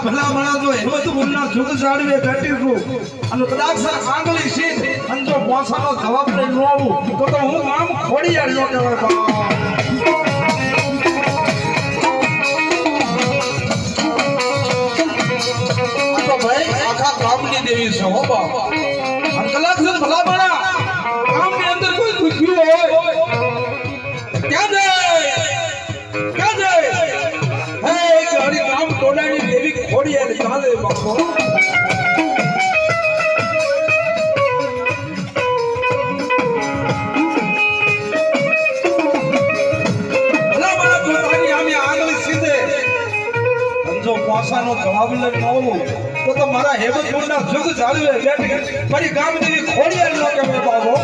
આ ભલા ભલા જો હેમત ગુણના જુગ જાળવે બેઠેલું અને કદાચ સર આંગળી સીધ, અને જો પોસાનો જવાબ લઈ ન આવું, તો તો હું આમ ખોડી આડ્યો તો. ભાઈ આખા ગામની દેવી છે, હો બાપ. કલાક છે ભલા માણા જવાબ આવું તો તો મારા હેમંતપુરના જુગ જાળવે. બેઠી મારી ગામ જેવી ખોડિયાર નો બાબો.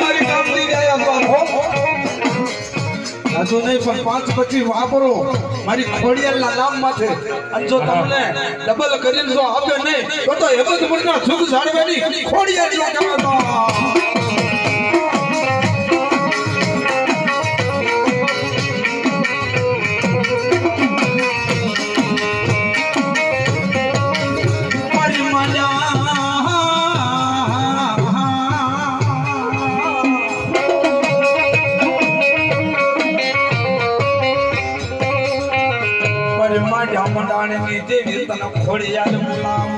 મારી ગામની જાય બાબો. હજુ નહીં, પણ પાંચ પછી વાપરો. મારી ખોડિયારના નામ માથે. અને જો તમને ડબલ કરીને જો આપે નહીં, તો તો હેમંતપુરના જુગ જાળવેની ખોડિયાર મંડાણની દેવી તને ખોડિયાલ મુલામ.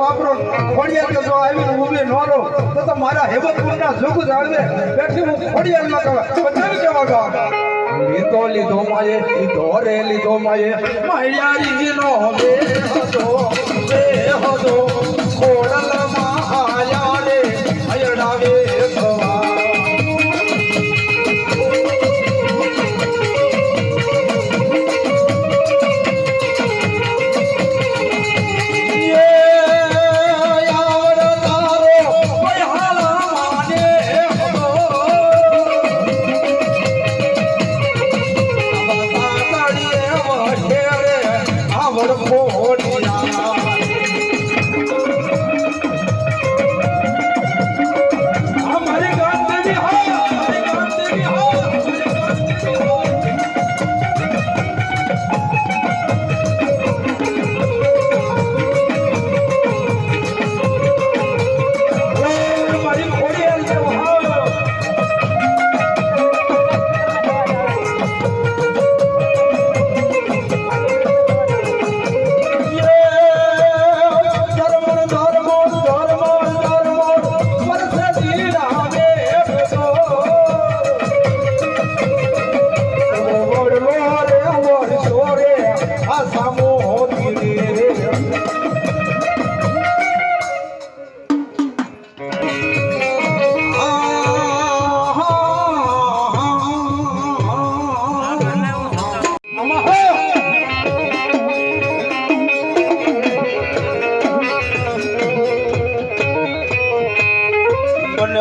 વાપરો. ખોડિયાલ કે જો આવીને ઊભી નો તો તો મારા હેબતપુરના જોગ જાળવે બેઠી હું ખોડિયાલ ના કહેવાય બધા કેવા ગા લીધો લીધો માયે લીધો રે લીધો માયે માયારી નો બે હતો બે હતો ખોડલ